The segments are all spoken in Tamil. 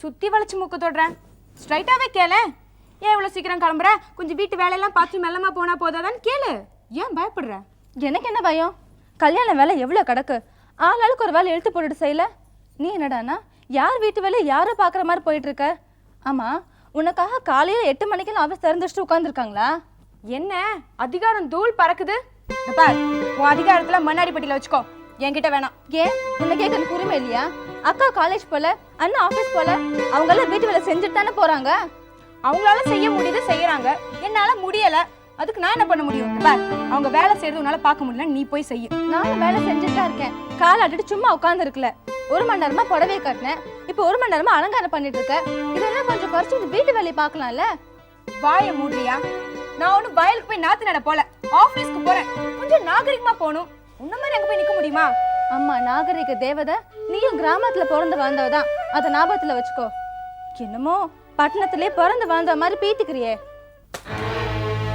சுத்தி வளைச்சு மூக்க தொடுறேன். ஸ்ட்ரைட்டாவே கேளு. ஏன் இவ்வளோ சீக்கிரம் கிளம்புற? கொஞ்சம் வீட்டு வேலையெல்லாம் பார்த்து மெல்லமா போனா போதாதான்னு கேளு. ஏன் பயப்படுற? எனக்கு என்ன பயம்? கல்யாண வேலை எவ்வளோ கிடக்கு ஆளாளுக்கு ஒரு வேலை எழுத்து போட்டுட்டு செய்யல. நீ என்னடானா யார் வீட்டு வேலை யாரோ பார்க்குற மாதிரி போயிட்டு இருக்க ஆமா உனக்காக காலையில எட்டு மணிக்கு ஆஃபீஸ் திறந்து வச்சுட்டு உட்காந்துருக்காங்களா என்ன? அதிகாரம் தூள் பறக்குது? பார் உன் அதிகாரத்துல மண்ணாடி பட்டியில வச்சுக்கோ. என்கிட்ட வேணாம். ஏன்? உன்னை கேட்க உரிமை இல்லையா? அக்கா காலேஜ் போல அண்ணா ஆஃபீஸ் போல அவங்க எல்லாம் வீட்டு வேலை செஞ்சுட்டு தானே போறாங்க? அவங்களால செய்ய முடியுது செய்யறாங்க. என்னால முடியல. அதுக்கு நான் என்ன பண்ண முடியும்? பார் அவங்க வேலை செய்யறது உன்னால பார்க்க முடியல நீ போய் செய்ய. நானும் வேலை செஞ்சுட்டு தான் இருக்கேன். கால் அடிட்டு சும்மா உட்கார்ந்து இருக்கல. ஒரு மணி நேரமா புடவையை கட்டினேன். இப்போ ஒரு மணி நேரமா அலங்காரம் பண்ணிட்டு இருக்க. இதெல்லாம் கொஞ்சம் குறைச்சி வீட்டு வேலையை பார்க்கலாம்ல? வாய மூடுறியா? நான் ஒன்னும் வயலுக்கு போய் நாத்து நட போல. ஆபீஸ்க்கு போறேன். கொஞ்சம் நாகரிகமா போகணும். உன்ன மாதிரி அங்க போய் நிக்க முடியுமா? அம்மா நாகரிக தேவதை நீயும் கிராமத்துல பிறந்து வாழ்ந்தவ தான் அதை ஞாபகத்துல வச்சுக்கோ. என்னமோ பட்டணத்திலே பிறந்து வாழ்ந்த மாதிரி பீத்திக்கிறியே.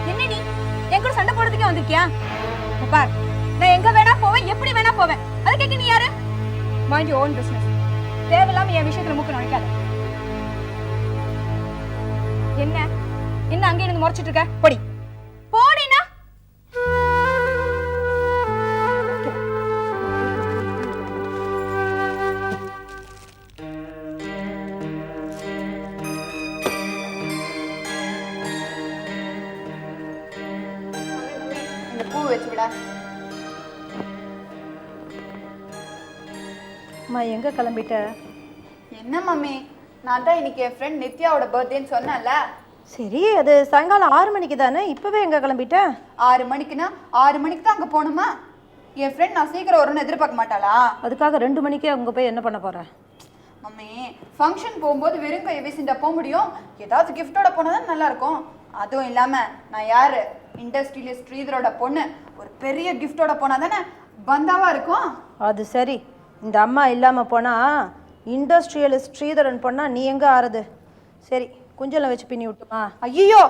என்ன நீ? என் கூட சண்டை போடுறதுக்கே வந்திருக்கியா? பார். நான் எங்க வேணா போவேன் எப்படி வேணா போவேன். அது கேட்க நீ யாரு? மைண்ட் யூ ஓன் பிசினஸ் தேவையில்லாம என் விஷயத்துல மூக்க நுழைக்காத. என்ன? என்ன அங்கே இருந்து முறைச்சிட்டு இருக்க? பொடி. எங்க கிளம்பிட்ட? என்ன மம்மி? நான் தான் இன்னைக்கு என் ஃப்ரெண்ட் நித்யாவோட பர்த்டேன்னு சொன்னேன்ல. சரி அது சாயங்காலம் ஆறு மணிக்கு தானே? இப்போவே எங்கே கிளம்பிட்ட? ஆறு மணிக்குன்னா ஆறு மணிக்கு தான் அங்கே போகணுமா? என் ஃப்ரெண்ட் நான் சீக்கிரம் வரும்னு எதிர்பார்க்க மாட்டாளா? அதுக்காக ரெண்டு மணிக்கே அங்கே போய் என்ன பண்ண போற? மம்மி ஃபங்க்ஷன் போகும்போது வெறும் கையை வீசிண்டா போக முடியும்? ஏதாவது கிஃப்டோட போனால் தான் நல்லா இருக்கும் அதுவும் இல்லாமல் நான் யாரு? இண்டஸ்ட்ரியலிஸ்ட் ஸ்ரீதரோட பொண்ணு. ஒரு பெரிய கிஃப்டோட போனால் தானே பந்தாவா இருக்கும்? அது சரி. இந்த அம்மா இல்லாமல் போனால் இண்டஸ்ட்ரியலிஸ்ட் ஸ்ரீதரன் போனால் நீ எங்கே ஆறுது? சரி குஞ்சலம் வச்சு பின்னி விட்டுமா? ஐயோ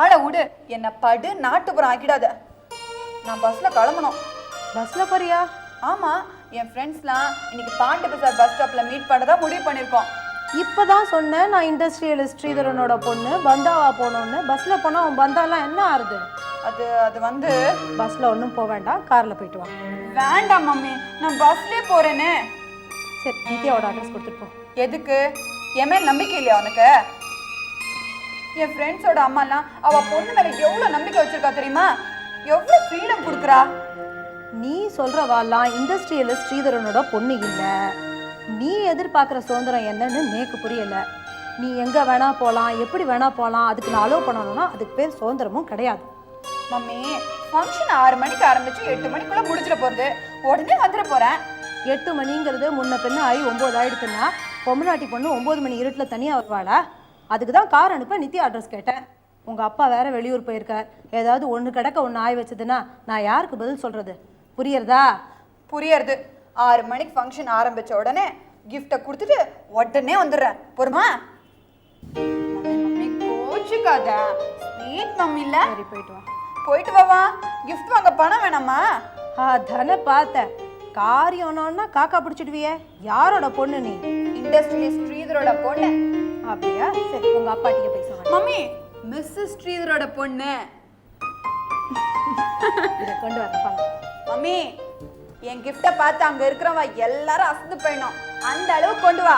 ஆளை விடு. என்னை படு நாட்டுப்புறம் ஆக்கிடாத. நான் பஸ்ஸில் கிளம்பணும். பஸ்ஸில் போறியா? ஆமாம் என் ஃப்ரெண்ட்ஸ்லாம் இன்னைக்கு பாண்டி பசார் பஸ் ஸ்டாப்பில் மீட் பண்ணதா முடிவு பண்ணியிருக்கோம். இப்போ தான் சொன்னேன் நான் இண்டஸ்ட்ரியலிஸ்ட் ஸ்ரீதரனோட பொண்ணு பந்தாவா போகணுன்னு பஸ்ஸில் போனால் உன் பந்தாலாம் என்ன ஆறுது? அது அது வந்து பஸ்ஸில் ஒன்றும் போக வேண்டாம் காரில் போயிட்டு வா. வேண்டாம் மம்மி நான் பஸ்லேயே போகிறேனே சரி நித்யாவோட அட்ரஸ் கொடுத்துட்டு போ. எதுக்கு? என் மேல் நம்பிக்கை இல்லையா உனக்கு? என் ஃப்ரெண்ட்ஸோட அம்மாலாம் அவ பொண்ணு மேல எவ்வளவு நம்பிக்கை வச்சிருக்கா தெரியுமா? எவ்வளவு ஃப்ரீடம் கொடுக்குறா? நீ சொல்றவாலாம் இண்டஸ்ட்ரியலிஸ்ட் ஸ்ரீதரனோட பொண்ணு இல்லை. நீ எதிர்பார்க்குற சுதந்திரம் என்னன்னு நேக்கு புரியல. நீ எங்க வேணா போகலாம் எப்படி வேணா போகலாம் அதுக்கு நான் அலோவ் பண்ணணும்னா அதுக்கு பேர் சுதந்திரமும் கிடையாது. மம்மி ஃபங்க்ஷன் ஆறு மணிக்கு ஆரம்பிச்சு எட்டு மணிக்குள்ள முடிச்சிட போறது. உடனே வந்துட போறேன். எட்டு மணிங்கிறது முன்ன பின்ன ஆகி ஒம்பது ஆயிடுச்சுன்னா பொம்மநாட்டி பொண்ணு ஒம்பது மணி இருட்டில் தனியாக வருவாளா? அதுக்கு தான் கார் அனுப்ப நித்யா அட்ரஸ் கேட்டேன். உங்கள் அப்பா வேற வெளியூர் போயிருக்கார். ஏதாவது ஒன்று கிடக்க ஒன்று ஆய் வச்சதுன்னா நான் யாருக்கு பதில் சொல்கிறது புரியறதா? புரியறது. ஆறு மணிக்கு ஃபங்க்ஷன் ஆரம்பிச்ச உடனே கிஃப்டை கொடுத்துட்டு உடனே வந்துடுறேன். பொறுமா? கோச்சுக்காத. ஸ்வீட் மம்மி இல்ல. சரி போயிட்டு வா. போயிட்டு வாவா கிஃப்ட் வாங்க பணம் வேணாமா? அதானே பார்த்தேன். காரியம்னா காக்கா பிடிச்சிடுவியே. யாரோட பொண்ணு நீ? இண்டஸ்ட்ரியலிஸ்ட் ஸ்ரீதரோட பொண்ணு. அப்படியா? சரி உங்க அப்பாட்டிக்கு போய் சொல்லுங்க மம்மி மிஸ்ஸஸ் ஸ்ரீதரோட பொண்ணு. இதை கொண்டு வரப்பாங்க மம்மி என் கிஃப்டை பார்த்து அங்கே இருக்கிறவன் எல்லாரும் அசந்து போயிடும் அந்த அளவுக்கு கொண்டு வா.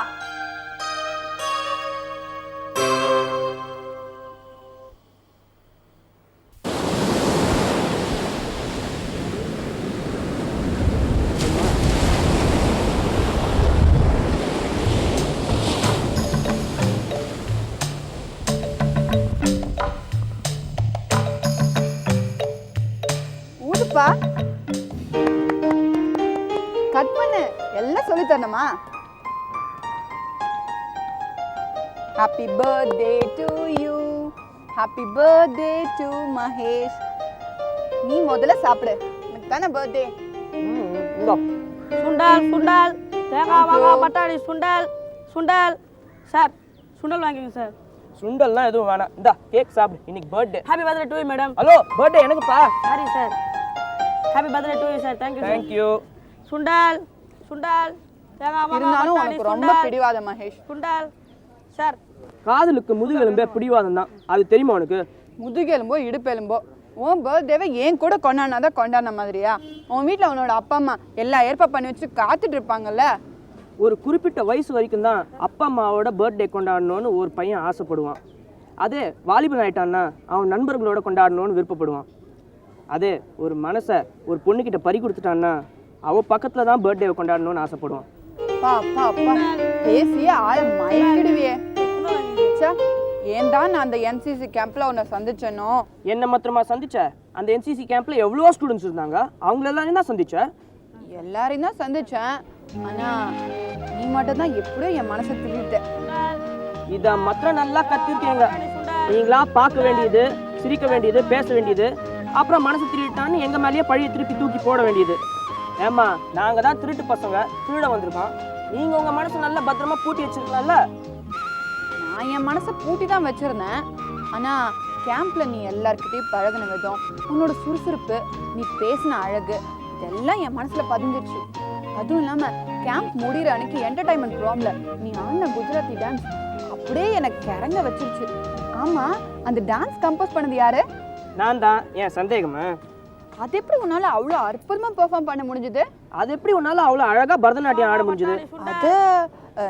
Happy birthday to you happy birthday to Mahesh நீ முதல்ல சாப்பிடு. எனக்கு தானே பர்த்டே சுண்டல் சுண்டல். தேங்காய் மாங்காய் பட்டாணி சுண்டல் சுண்டல். சார் சுண்டல் வாங்கிக்கோங்க சார். சுண்டல்லாம் எதுவும் வேணாம். இந்தா கேக் சாப்பிடு. இன்னைக்கு birthday happy birthday to you madam hello birthday எனக்குப்பா. Sorry sir happy birthday to you sir thank you sir thank you சுண்டல் சுண்டல். தேங்காய் இருந்தாலும் பட்டாணி ரொம்ப சுண்டல். பிடிவாத மகேஷ். சுண்டல். சார் காதலுக்கு முதுகெலும்பே பிடிவாதம் தான். அது தெரியுமா உனக்கு? முதுகெலும்போ இடுப்பெலும்போ. உன் பர்த்டேவை ஏன் கூட கொண்டாடினாதான் கொண்டாடின மாதிரியா? உன் வீட்டில் உன்னோட அப்பா அம்மா எல்லா ஏற்பாடு பண்ணி வச்சு காத்துட்டு இருப்பாங்கல்ல? ஒரு குறிப்பிட்ட வயசு வரைக்கும் தான் அப்பா அம்மாவோட பர்த்டே கொண்டாடணும்னு ஒரு பையன் ஆசைப்படுவான். அதே வாலிபன் ஆயிட்டான்னா அவன் நண்பர்களோட கொண்டாடணும்னு விருப்பப்படுவான். அதே ஒரு மனசை ஒரு பொண்ணுக்கிட்ட பறி கொடுத்துட்டான்னா அவ பக்கத்தில் தான் பர்த்டேவை கொண்டாடணும்னு ஆசைப்படுவான். அப்பா அப்பா அப்பா பேசியே ஆள மயக்கிடுவியே ச்சே, ஏன் தான் நான் அந்த என்சிசி கேம்ப்ல உன்னை சந்திச்சேனோ? என்ன மாத்திரமா சந்திச்ச? அந்த என்சிசி கேம்ப்ல எவ்வளோ ஸ்டூடெண்ட்ஸ் இருந்தாங்க. அவங்களெல்லாம் என்ன சந்திச்ச. எல்லாரையும் தான் சந்திச்சேன். ஆனா நீ மட்டும் தான் எப்படியோ என் மனசை திருவிட்ட இதை மாத்திரம் நல்லா கத்திருக்கீங்க. நீங்களா பார்க்க வேண்டியது சிரிக்க வேண்டியது பேச வேண்டியது அப்புறம் மனசு திருட்டான்னு எங்க மேலேயே பழைய திருப்பி தூக்கி போட வேண்டியது. ஏம்மா நாங்க தான் திருட்டு பசங்க திருட வந்திருக்கோம். நீங்க உங்க மனசு நல்லா பத்திரமா பூட்டி வச்சிருக்கலாம்ல? நான் என் மனசை பூட்டி தான் வச்சிருந்தேன். ஆனா கேம்ப்ல நீ எல்லார்கிட்டயும் பழகுன விதம் உன்னோட சுறுசுறுப்பு நீ பேசின அழகு இதெல்லாம் என் மனசுல பதிஞ்சிருச்சு. அதுவும் இல்லாம கேம்ப் முடிகிற அன்னைக்கு என்டர்டைன்மெண்ட் ப்ரோம்ல நீ ஆடின குஜராத்தி டான்ஸ் அப்படியே எனக்கு கிறங்க வச்சிருச்சு. ஆமா அந்த டான்ஸ் கம்போஸ் பண்ணது யாரு? நான் தான். ஏன் சந்தேகமா? அது எப்படி உன்னால அவ்வளோ அற்புதமா பெர்ஃபார்ம் பண்ண முடிஞ்சது? அது எப்படி உன்னால அவ்வளோ அழகா பரதநாட்டியம் ஆட முடிஞ்சது? அது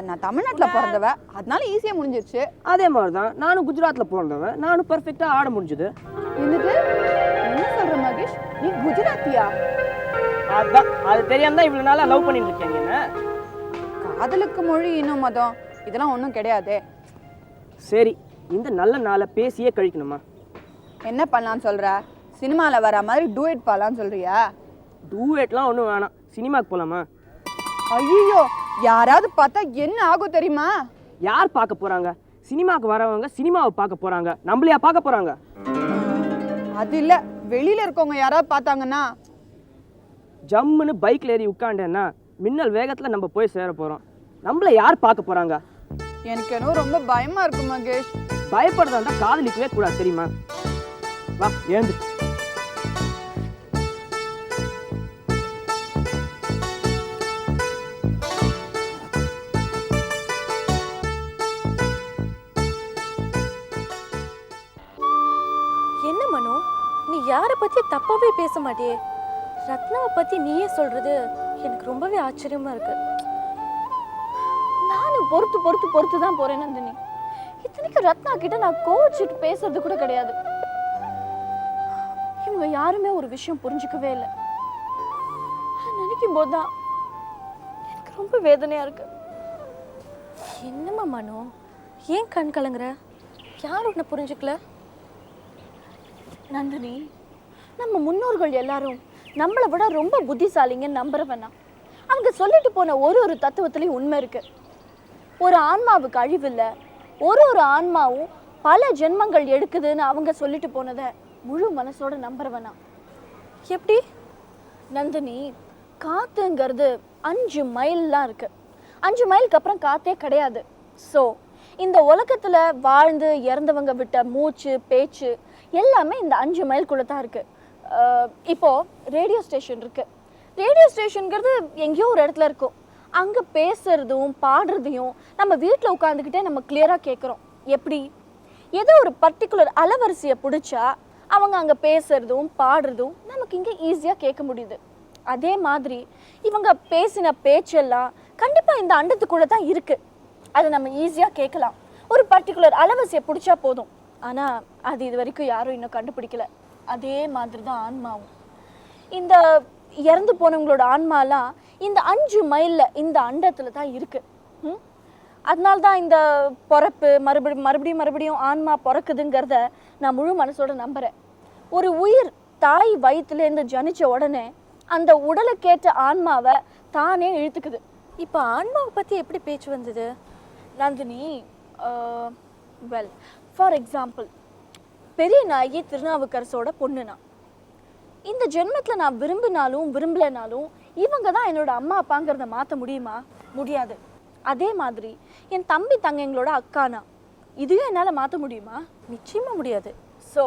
நான் தமிழ்நாட்டுல பிறந்தவ அதனால ஈஸியா முடிஞ்சிருச்சு. அதே மாதிரி தான் நானும் குஜராத்தில் பிறந்தவன். நானும் பர்ஃபெக்டாக ஆட முடிஞ்சது. என்னது? என்ன சொல்ற மகேஷ்? நீ குஜராத்தியா? அதான் அது தெரியாம தான் இவ்வளோ நாளாக லவ் பண்ணிட்டு இருக்கேன் என்ன காதலுக்கு மொழி இன்னும் மதம். இதெல்லாம் ஒன்றும் கிடையாதே. சரி இந்த நல்ல நாளை பேசியே கழிக்கணுமா? என்ன பண்ணலாம்னு சொல்ற? சினிமால வர மாதிரி டூயட் பாடலாம்னு சொல்றியா? டூவேட்லாம் ஒன்றும் வேணாம். சினிமாக்கு போகலாமா ஐயோ யாராவது பார்த்தா என்ன ஆகும் தெரியுமா? யார் பார்க்க போறாங்க? சினிமாக்கு வரவங்க சினிமாவை பார்க்க போறாங்க. நம்மளையா பார்க்க போறாங்க? அது இல்ல. வெளியில இருக்கவங்க யாராவது பார்த்தாங்கன்னா? ஜம்முன்னு பைக்ல ஏறி உட்காண்டேன்னா மின்னல் வேகத்துல நம்ம போய் சேர போறோம். நம்மள யார் பார்க்க போறாங்க? எனக்கு என்னவோ ரொம்ப பயமா இருக்கு மகேஷ். பயப்படுறதா இருந்தா காதலிக்கவே கூடாது தெரியுமா? வா எழுந்து. யாரை பத்தி தப்பாவே பேச மாட்டியே? ரத்னாவை பத்தி நீயே சொல்றது எனக்கு ரொம்பவே ஆச்சரியமா இருக்கு. நானும் பொறுத்து பொறுத்து பொறுத்து தான் போறேன் நந்தினி. இத்தனைக்கு ரத்னா கிட்ட நான் கோச்சிட்டு பேசுறது கூட கிடையாது. இவங்க யாருமே ஒரு விஷயம் புரிஞ்சுக்கவே இல்லை. நினைக்கும் போதுதான் எனக்கு ரொம்ப வேதனையா இருக்கு. என்னம்மா மனு? ஏன் கண் கலங்குற? யார் உன்னை புரிஞ்சுக்கல? நந்தினி நம்ம முன்னோர்கள் எல்லாரும் நம்மளை விட ரொம்ப புத்திசாலிங்கன்னு நம்புறவனா அவங்க சொல்லிட்டு போன ஒரு ஒரு தத்துவத்திலையும் உண்மை இருக்கு. ஒரு ஆன்மாவுக்கு அழிவில்லை ஒரு ஒரு ஆன்மாவும் பல ஜென்மங்கள் எடுக்குதுன்னு அவங்க சொல்லிட்டு போனதை முழு மனசோட நம்புறவனா எப்படி? நந்தினி காத்துங்கிறது அஞ்சு மைல்லாம் இருக்கு. அஞ்சு மைலுக்கு அப்புறம் காத்தே கிடையாது. ஸோ இந்த உலகத்தில் வாழ்ந்து இறந்தவங்க விட்ட மூச்சு பேச்சு எல்லாமே இந்த அஞ்சு மைல்குள்ளே தான் இருக்குது இப்போது ரேடியோ ஸ்டேஷன் இருக்குது ரேடியோ ஸ்டேஷனுங்கிறது எங்கேயோ ஒரு இடத்துல இருக்கும். அங்கே பேசுறதும் பாடுறதையும் நம்ம வீட்டில் உட்காந்துக்கிட்டே நம்ம கிளியராக கேட்குறோம் எப்படி? ஏதோ ஒரு பர்டிகுலர் அலவரிசையை பிடிச்சா அவங்க அங்கே பேசுறதும் பாடுறதும் நமக்கு இங்கே ஈஸியாக கேட்க முடியுது. அதே மாதிரி இவங்க பேசின பேச்செல்லாம் கண்டிப்பாக இந்த அண்டத்துக்குள்ளே தான் இருக்குது அதை நம்ம ஈஸியாக கேட்கலாம். ஒரு பர்டிகுலர் அலவரிசையை பிடிச்சா போதும். ஆனால் அது இது வரைக்கும் யாரும் இன்னும் கண்டுபிடிக்கல. அதே மாதிரி தான் ஆன்மாவும். இந்த இறந்து போனவங்களோட ஆன்மாலாம் இந்த அஞ்சு மைல்ல இந்த அண்டத்துல தான் இருக்கு. ம்? அதனால தான் இந்த பிறப்பு மறுபடியும் மறுபடியும் மறுபடியும் ஆன்மா பிறக்குதுங்கிறத நான் முழு மனசோட நம்புறேன். ஒரு உயிர் தாய் வயிற்றுலேருந்து ஜனிச்ச உடனே அந்த உடலுக்கேற்ற ஆன்மாவை தானே இழுத்துக்குது. இப்போ ஆன்மாவை பற்றி எப்படி பேச்சு வந்தது? நந்தினி வெல் ஃபார் எக்ஸாம்பிள் பெரிய நாயகி திருநாவுக்கரசோட பொண்ணு நான் இந்த ஜென்மத்தில் நான் விரும்பினாலும் விரும்பலைனாலும் இவங்க தான் என்னோட அம்மா அப்பாங்கிறத மாற்ற முடியுமா? முடியாது. அதே மாதிரி என் தம்பி தங்கைங்களோட அக்கானா? இதையும் என்னால் மாற்ற முடியுமா? நிச்சயமாக முடியாது. ஸோ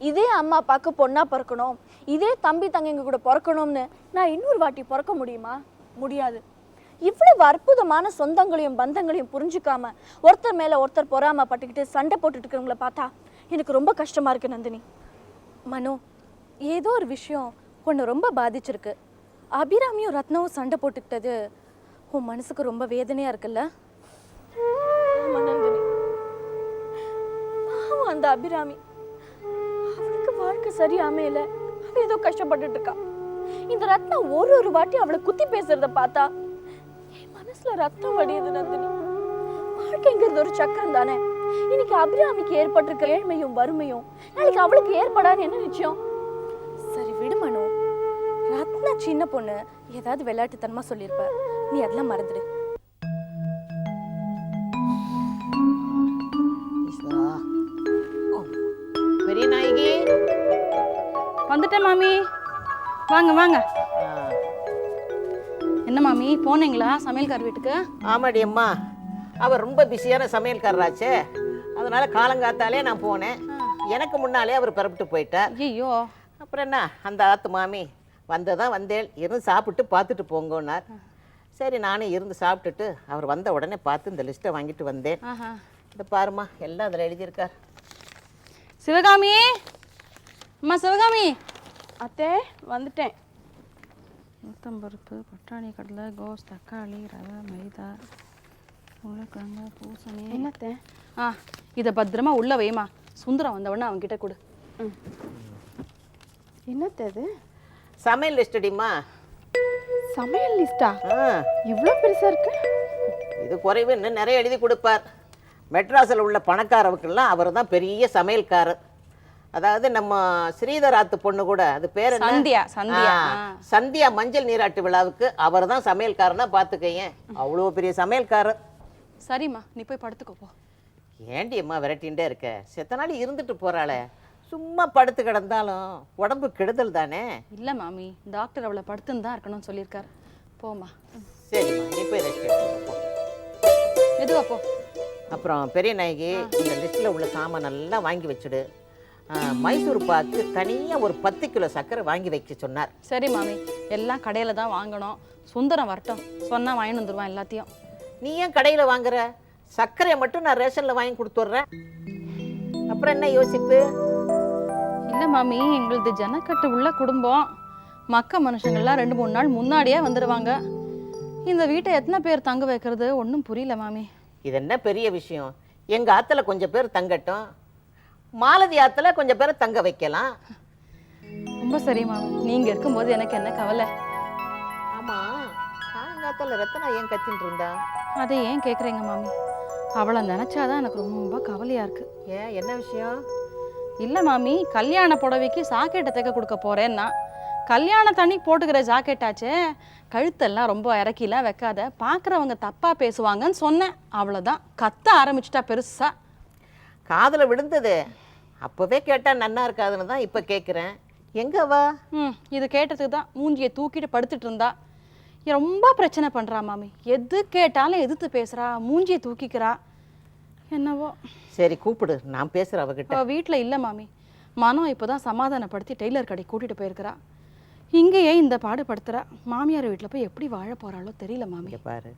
இதே அம்மா அப்பாவுக்கு பொண்ணா பிறக்கணும். இதே தம்பி தங்கைங்க கூட பிறக்கணும்னு நான் இன்னொரு வாட்டி பிறக்க முடியுமா? முடியாது. இவ்வளவு அற்புதமான சொந்தங்களையும் பந்தங்களையும் புரிஞ்சுக்காம ஒருத்தர் மேலே ஒருத்தர் பொறாமப்பட்டுக்கிட்டு சண்டை போட்டுட்டு இருக்கிறவங்கள பார்த்தா எனக்கு ரொம்ப கஷ்டமா இருக்கு நந்தினி. மனோ ஏதோ ஒரு விஷயம் உன்னை ரொம்ப பாதிச்சிருக்கு. அபிராமியும் ரத்னாவும் சண்டை போட்டுக்கிட்டது உன் மனசுக்கு ரொம்ப வேதனையா இருக்குல்ல? நந்தினி. பாவம் அந்த அபிராமி. அவளுக்கு வாழ்க்கை சரியா அமையல அவ ஏதோ கஷ்டப்பட்டுட்டு இருக்கா. இந்த ரத்னம் ஒரு ஒரு வாட்டி அவளை குத்தி பேசுறத பார்த்தா என் மனசுல ரத்தம் வடியுது நந்தினி. வாழ்க்கைங்கிறது ஒரு சக்கரம் தானே இன்னைக்கு அபிராமிக்கு ஏற்பட்டிருக்க ஏழ்மையும் வறுமையும் நாளைக்கு அவளுக்கு ஏற்படாது என்ன நிச்சயம்? சரி விடு மனோ. ரத்னா சின்ன பொண்ணு ஏதாவது விளையாட்டுத்தனமா சொல்லியிருப்ப. நீ அதெல்லாம் மறந்துடு. பெரிய நாயகி. வந்துட்டேன் மாமி. வாங்க வாங்க. என்ன மாமி? போனீங்களா சமையல்கார் வீட்டுக்கு? ஆமாடி அம்மா. அவர் ரொம்ப பிஸியான சமையல்காரராச்சே. அதனால காலங்காத்தாலே நான் போனேன். எனக்கு முன்னாலே அவர் புறப்பட்டு போயிட்டார். ஐயோ அப்புறம் என்ன? அந்த ஆத்து மாமி வந்ததான் வந்தேன். இருந்து சாப்பிட்டு பார்த்துட்டு போங்கன்னார். சரி நானும் இருந்து சாப்பிட்டுட்டு அவர் வந்த உடனே பார்த்து இந்த லிஸ்ட்டை வாங்கிட்டு வந்தேன். ஆஹா. இந்த பாருமா எல்லாம் அதில் எழுதியிருக்கார். சிவகாமி! அம்மா சிவகாமி! அத்தே வந்துட்டேன். உளுத்தம்பருப்பு பட்டாணி கடலை கோஸ் தக்காளி ரவை மைதா உருளைக்கிழங்கு பூசணி. என்னத்தே? ஆ. இதை பத்திரமா உள்ள வைமா சுந்தரம் வந்தவொடனே அவன்கிட்ட கொடு. என்னத்த இது? சமையல் லிஸ்டடிம்மா சமையல் லிஸ்டா ஆ. இவ்வளோ பெருசா இருக்கு. இது குறைவு இன்னும் நிறைய எழுதி கொடுப்பார். மெட்ராஸில் உள்ள பணக்காரவுக்கெல்லாம் அவர் தான் பெரிய சமையல்காரர். அதாவது நம்ம ஸ்ரீதராத்து பொண்ணு கூட அது பேர் என்ன? சந்தியா, சந்தியா. சந்தியா மஞ்சள் நீராட்டு விழாவுக்கு அவர் தான் சமையல்காரனா பார்த்துக்கங்க அவ்வளோ பெரிய சமையல்காரர். சரிம்மா நீ போய் படுத்துக்கோ போ. ஏண்டி அம்மா விரட்டின்ண்டே இருக்க? செத்த நாள் இருந்துட்டு போறாளே. சும்மா படுத்து கிடந்தாலும் உடம்பு கெடுதல் தானே? இல்லை மாமி டாக்டர் அவளை படுத்துன்னு தான் இருக்கணும்னு சொல்லியிருக்காரு. போம்மா. சரிம்மா நீ போய் ரெஸ்ட் எடுத்துக்கோ போ. மெதுவா போ. அப்புறம் பெரிய நாயகி இந்த லிஸ்ட்டில் உள்ள சாமான் எல்லாம் வாங்கி வச்சுடு. மைசூர் பாக்கு தனியாக ஒரு பத்து கிலோ சர்க்கரை வாங்கி வைக்க சொன்னார். சரி மாமி எல்லாம் கடையில் தான் வாங்கணும். சுந்தரம் வரட்டும். சொன்னா வாங்கிட்டு வந்துருவான் எல்லாத்தையும். நீ ஏன் கடையில் வாங்குற? சர்க்கரையை மட்டும் நான் ரேஷனில் வாங்கி கொடுத்துட்றேன் அப்புறம் என்ன யோசிப்பு? இல்லை மாமி எங்களுது ஜனக்கட்டு உள்ள குடும்பம். மக்க மனுஷங்கள்லாம் ரெண்டு மூணு நாள் முன்னாடியே வந்துடுவாங்க இந்த வீட்டை எத்தனை பேர் தங்க வைக்கிறது? ஒன்றும் புரியல மாமி. இது என்ன பெரிய விஷயம்? எங்கள் ஆற்றுல கொஞ்சம் பேர் தங்கட்டும். மாலதி ஆற்றுல கொஞ்சம் பேரை தங்க வைக்கலாம். ரொம்ப சரி மாமி. நீங்கள் இருக்கும்போது எனக்கு என்ன கவலை? ஆமாம் காலங்காத்தால ரத்தனா ஏன் கத்தின்னு இருந்தா அதை ஏன் கேட்குறீங்க மாமி? அவளை நினச்சாதான் எனக்கு ரொம்ப கவலையாக இருக்குது ஏன்? என்ன விஷயம்? இல்லை மாமி கல்யாண புடவைக்கு சாக்கெட்டை தைக்க கொடுக்க போகிறேன்னா கல்யாண தண்ணி போட்டுக்கிற ஜாக்கெட்டாச்சே. கழுத்தெல்லாம் ரொம்ப இறக்கிலாம் வைக்காத. பார்க்குறவங்க தப்பாக பேசுவாங்கன்னு சொன்னேன். அவ்வளோதான் கத்த ஆரம்பிச்சிட்டா பெருசா. காதில் விழுந்தது. அப்போவே கேட்டால் நன்னா இருக்காதுன்னு தான் இப்போ கேட்குறேன் எங்கே வா ம் இது கேட்டதுக்கு தான் மூஞ்சியை தூக்கிட்டு படுத்துட்டு இருந்தா. ரொம்ப பிரச்சனை பண்ணுறா மாமி. எது கேட்டாலும் எதிர்த்து பேசுகிறா மூஞ்சியை தூக்கிக்கிறா. என்னவோ. சரி கூப்பிடு. நான் பேசுகிறேன் அவகிட்ட. அவள் வீட்டில் இல்லை மாமி. மனம் இப்போ தான் சமாதானப்படுத்தி டெய்லர் கடை கூட்டிகிட்டு போயிருக்கிறா. இங்கேயே இந்த பாடுபடுத்துறா மாமியார் வீட்டில் போய் எப்படி வாழ போகிறாளோ தெரியல மாமி. பாரு.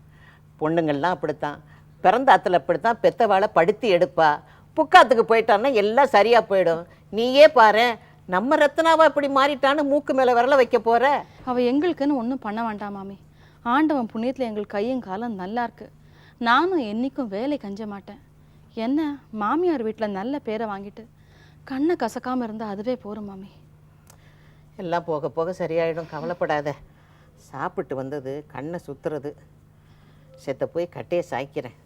பொண்ணுங்கள்லாம் அப்படித்தான். பிறந்த ஆத்துல அப்படித்தான் பெத்தவாளை படுத்தி எடுப்பா. புக்காத்துக்கு போயிட்டான்னா எல்லாம் சரியா போயிடும். நீயே பாரு நம்ம ரத்னாவா இப்படி மாறிட்டான்னு மூக்கு மேலே விரல வைக்க போற? அவள் எங்களுக்குன்னு ஒன்றும் பண்ண வேண்டாம் மாமி. ஆண்டவன் புண்ணியத்தில் எங்கள் கையும் காலம் நல்லா இருக்கு. நானும் என்னைக்கும் வேலை கஞ்ச மாட்டேன். என்ன மாமியார் வீட்டில் நல்ல பேரை வாங்கிட்டு கண்ணை கசக்காமல் இருந்தால் அதுவே போரும் மாமி. எல்லாம் போக போக சரியாயிடும். கவலைப்படாத. சாப்பிட்டு வந்தது கண்ணை சுத்துறது. செத்த போய் கட்டையை சாய்க்கிறேன்.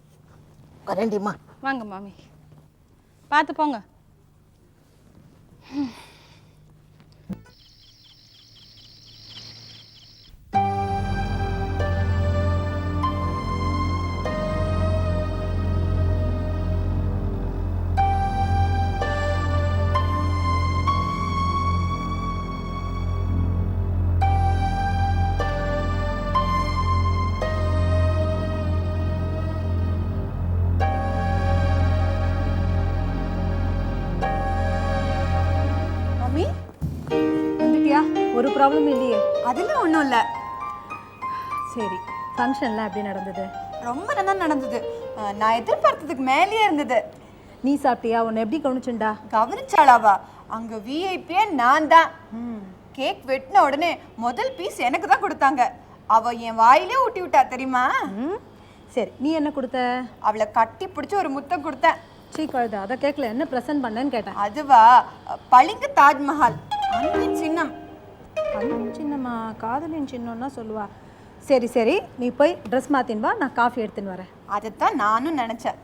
வரேண்டிம்மா வாங்க மாமி. பார்த்து போங்க. ஒரு ப்ராப்ளமும் இல்லையே. அதெல்லாம் ஒன்றும் இல்லை. சரி ஃபங்க்ஷன்லாம் எப்படி நடந்தது? ரொம்ப நல்லா நடந்தது. நான் எதிர்பார்த்ததுக்கு மேலேயே இருந்தது. நீ சாப்பிட்டியா? உன்னை எப்படி கவனிச்சுண்டா? கவனிச்சாளாவா? அங்க விஐபியே நான் தான். கேக் வெட்டின உடனே முதல் பீஸ் எனக்கு தான் கொடுத்தாங்க. அவ என் வாயிலே ஊட்டி விட்டா தெரியுமா? சரி நீ என்ன கொடுத்த? அவளை கட்டி பிடிச்சி ஒரு முத்தம் கொடுத்தேன். சீ கழுத அதை கேட்கல. என்ன ப்ரெசன்ட் பண்ணேன்னு கேட்டேன். அதுவா? பளிங்கு தாஜ்மஹால். அன்பின் சின்னம். கண்ணின் சின்னம்மா காதலின் சின்னம்னா சொல்லுவா சரி சரி நீ போய் ட்ரெஸ் மாற்றின்னு வா நான் காஃபி எடுத்துன்னு வரேன். அதைத்தான் நானும் நினைச்சேன்.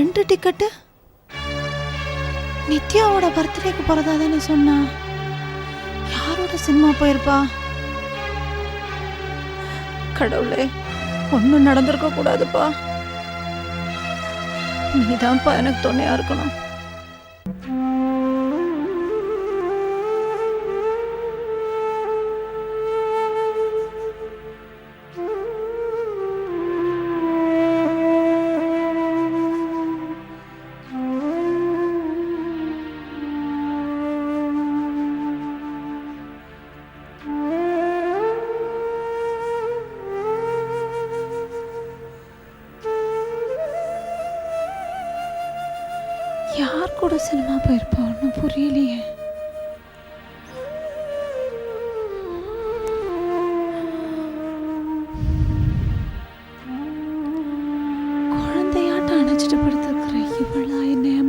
ரெண்டு டிக்கெட்டு நித்யாவோட பர்த்டேக்கு போகிறதா தானே சொன்னா? யாரோட சினிமா போயிருப்பா? கடவுளே ஒன்றும் நடந்திருக்க கூடாதுப்பா. நீதான்ப்பா எனக்கு துணையா இருக்கணும்.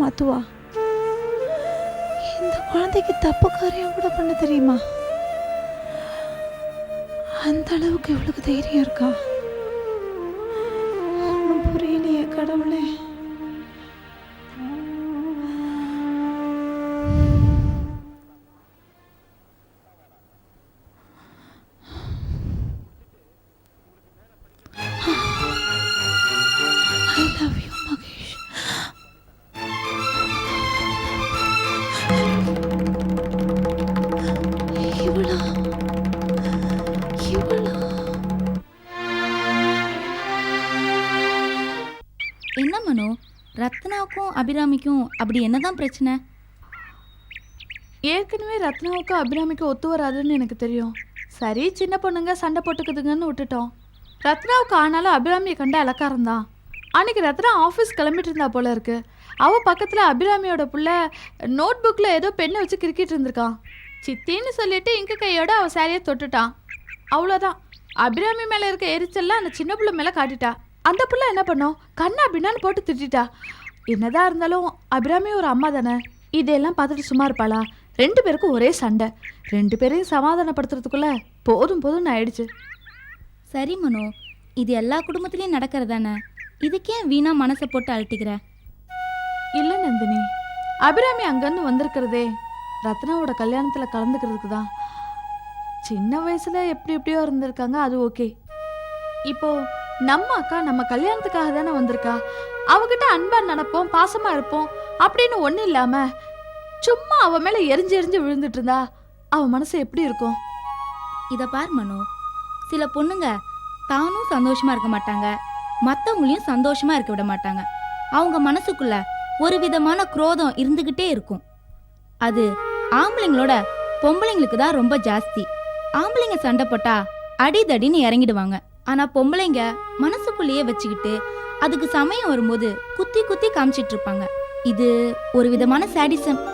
ஏமாத்துவா? இந்த குழந்தைக்கு தப்பு காரியம் கூட பண்ண தெரியுமா? அந்த அளவுக்கு இவளுக்கு தைரியம் இருக்கா? என்ன மனோ? ரத்னாவுக்கும் அபிராமிக்கும் அப்படி என்னதான் பிரச்சனை? ஏற்கனவே ரத்னாவுக்கும் அபிராமிக்கும் ஒத்து வராதுன்னு எனக்கு தெரியும். சரி சின்ன பொண்ணுங்க சண்டை போட்டுக்குதுங்கன்னு விட்டுட்டோம். ரத்னாவுக்கு ஆனாலும் அபிராமியை கண்ட அலக்காரம் தான். அன்னைக்கு ரத்னா ஆஃபீஸ் கிளம்பிட்டு இருந்தா போல இருக்கு. அவ பக்கத்தில் அபிராமியோட புள்ள நோட் புக்கில் ஏதோ பெண்ணை வச்சு கிறுக்கிட்டு இருந்திருக்கான். சித்தின்னு சொல்லிட்டு இங்க கையோட அவள் சாரியை தொட்டுட்டான். அவ்வளோதான் அபிராமி மேலே இருக்க எரிச்சல்லாம் அந்த சின்ன புள்ள மேலே காட்டிட்டா. அந்த புள்ள என்ன பண்ணோம் கண்ணா பின்னான்னு போட்டு திட்டிட்டா. என்னதான் இருந்தாலும் அபிராமி ஒரு அம்மா தானே. இதெல்லாம் பார்த்துட்டு சும்மா இருப்பாளா? ரெண்டு பேருக்கும் ஒரே சண்டை. ரெண்டு பேரையும் சமாதானப்படுத்துறதுக்குள்ள போதும் போதும்னு ஆயிடுச்சு. சரி மனோ இது எல்லா குடும்பத்துலேயும் நடக்கிறதானே? இதுக்கே வீணா மனசை போட்டு அழட்டிக்கிற இல்லை நந்தினி அபிராமி அங்கேருந்து வந்திருக்கிறதே. ரத்னாவோட கல்யாணத்தில் கலந்துக்கிறதுக்கு தான். சின்ன வயசில் எப்படி எப்படியோ இருந்திருக்காங்க அது ஓகே. இப்போ நம்ம அக்கா நம்ம கல்யாணத்துக்காக தானே வந்திருக்கா? அவகிட்ட அன்பா நடப்போம் பாசமா இருப்போம் அப்படின்னு ஒன்றும் இல்லாம சும்மா அவ மேல எரிஞ்சு எரிஞ்சு விழுந்துட்டு இருந்தா அவ மனசு எப்படி இருக்கும்? இதை பார் மனு. சில பொண்ணுங்க தானும் சந்தோஷமா இருக்க மாட்டாங்க. மற்றவங்களையும் சந்தோஷமா இருக்க விட மாட்டாங்க. அவங்க மனசுக்குள்ள ஒரு விதமான குரோதம் இருந்துகிட்டே இருக்கும். அது ஆம்பளைங்களோட பொம்பளைங்களுக்கு தான் ரொம்ப ஜாஸ்தி. ஆம்பளைங்க சண்டை போட்டா அடிதடின்னு இறங்கிடுவாங்க. ஆனா பொம்பளைங்க மனசுக்குள்ளேயே வச்சுக்கிட்டு அதுக்கு சமயம் வரும்போது குத்தி குத்தி காமிச்சிட்டு இருப்பாங்க. இது ஒரு விதமான சாடிசம்